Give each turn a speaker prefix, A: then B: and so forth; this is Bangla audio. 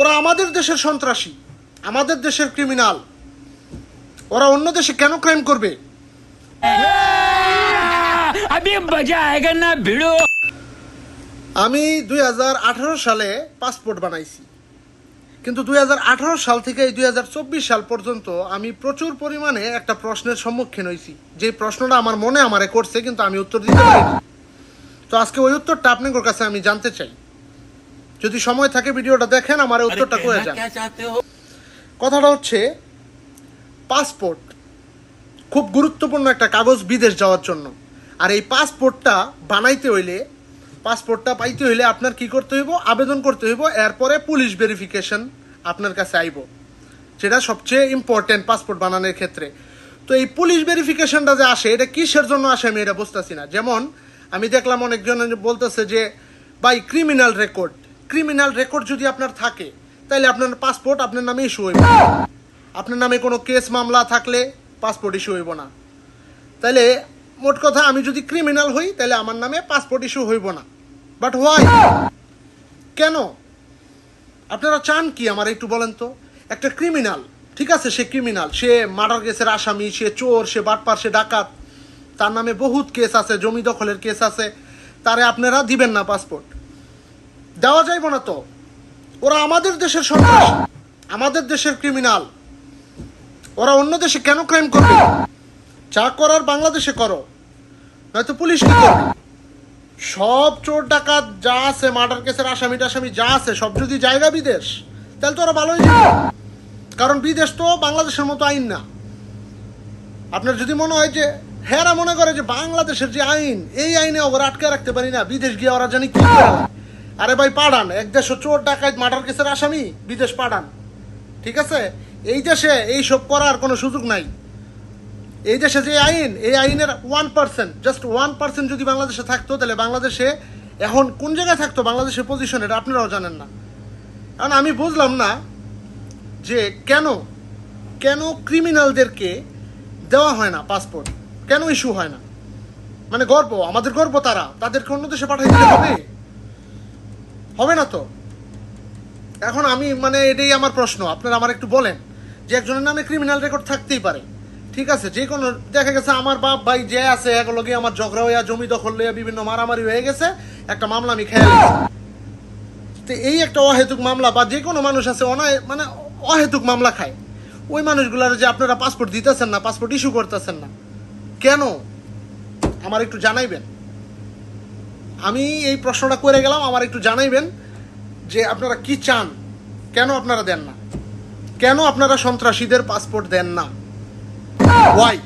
A: ওরা আমাদের দেশের সন্ত্রাসী আমাদের দেশের ক্রিমিনাল ওরা অন্য দেশে কেন ক্রাইম করবে? আমি দুই হাজার আঠারো সালে পাসপোর্ট বানাইছি। কিন্তু দু হাজার আঠারো সাল থেকে এই দু হাজার চব্বিশ সাল পর্যন্ত আমি প্রচুর পরিমাণে একটা প্রশ্নের সম্মুখীন হয়েছি। যে প্রশ্নটা আমার মনে আমারে করছে কিন্তু আমি উত্তর দিতে পারিনি। তো আজকে ওই উত্তরটা আপনাদের কাছে আমি জানতে চাই। যদি সময় থাকে ভিডিওটা দেখেন আমার উত্তরটা করে যান। কথাটা হচ্ছে পাসপোর্ট খুব গুরুত্বপূর্ণ একটা কাগজ বিদেশ যাওয়ার জন্য। আর এই পাসপোর্টটা বানাইতে হইলে পাসপোর্টটা পাইতে হইলে আপনার কি করতে হইব? আবেদন করতে হইব এরপরে পুলিশ ভেরিফিকেশন আপনার কাছে আইব। যেটা সবচেয়ে ইম্পর্টেন্ট পাসপোর্ট বানানোর ক্ষেত্রে। তো এই পুলিশ ভেরিফিকেশনটা যে আসে এটা কিসের জন্য আসে আমি এটা বুঝতেছি না। যেমন আমি দেখলাম অনেকজন বলতেছে যে by criminal record criminal record যদি আপনার থাকে তাহলে আপনার পাসপোর্ট আপনার নামে ইস্যু হইবে। আপনার নামে কোনো কেস মামলা থাকলে পাসপোর্ট ইস্যু হইব না। তাহলে মোট কথা আমি যদি ক্রিমিনাল হই তাহলে আমার নামে পাসপোর্ট ইস্যু হইব না। বাট হোয়াই কেন? আপনারা চান কি আমার একটু বলেন তো? একটা ক্রিমিনাল ঠিক আছে, সে ক্রিমিনাল সে মার্ডার কেসের আসামি, সে চোর, সে বাটপার, সে ডাকাত, তার নামে বহুত কেস আছে, জমি দখলের কেস আছে, তারে আপনারা দিবেন না পাসপোর্ট দেওয়া যাইব না তো। ওরা আমাদের দেশের সন্ত্রাসী, আমাদের দেশের ক্রিমিনাল ওরা অন্য দেশে কেন ক্রাইম করবে? যা করার বাংলাদেশে করো, নয়তো পুলিশ কি করবে। সব চোর ডাকাত যা আছে মার্ডার কেসের আসামি টাসামি যা আছে, সব যদি জায়গা বিদেশ, তাহলে তো ওরা ভালোই যাবে কারণ বিদেশ তো বাংলাদেশের মতো আইন না। আপনার যদি মনে হয় যে হ্যাঁ মনে করে যে বাংলাদেশের যে আইন, এই আইনে ওরা আটকে রাখতে পারি না, বিদেশ গিয়ে ওরা জানি কি করে। আরে ভাই পাঠান এক দেশ চোর ডাকাত, মার্ডার কেসের আসামি, বিদেশ পাঠান ঠিক আছে? এই দেশে এই সব করার কোনো সুযোগ নাই। এই দেশে যে আইন, এই আইনের one percent just one percent যদি বাংলাদেশে থাকতো, তাহলে বাংলাদেশে এখন কোন জায়গায় থাকতো? বাংলাদেশের পজিশন এটা আপনারাও জানেন না। কারণ আমি বুঝলাম না যে কেন কেন ক্রিমিনালদেরকে দেওয়া হয় না পাসপোর্ট কেন ইস্যু হয় না? মানে গর্ব, আমাদের গর্ব তারা। তাদেরকে অন্য দেশে পাঠিয়ে দিলে হবে? হবে না তো? এখন আমি মানে এটাই আমার প্রশ্ন। আপনারা আমার একটু বলেন যে একজনের নামে ক্রিমিনাল রেকর্ড থাকতেই পারে। ঠিক আছে? যে কোনো, দেখা গেছে আমার বাপ, ভাই যে আছে এগুলো গিয়ে আমার ঝগড়া হইয়া, জমি দখল লইয়া বিভিন্ন মারামারি হয়ে গেছে, একটা মামলা আমি খেয়াল তো এই একটা অহেতুক মামলা বা যে কোনো মানুষ আছে অনায় মানে অহেতুক মামলা খায়। ওই মানুষগুলার যে আপনারা পাসপোর্ট দিতেছেন না পাসপোর্ট ইস্যু করতেছেন না। কেন? আমার একটু জানাইবেন। আমি এই প্রশ্নটা করে গেলাম, আমার একটু জানাইবেন যে আপনারা কি চান? কেন আপনারা দেন না? কেন আপনারা সন্ত্রাসীদের পাসপোর্ট দেন না? ওয়াই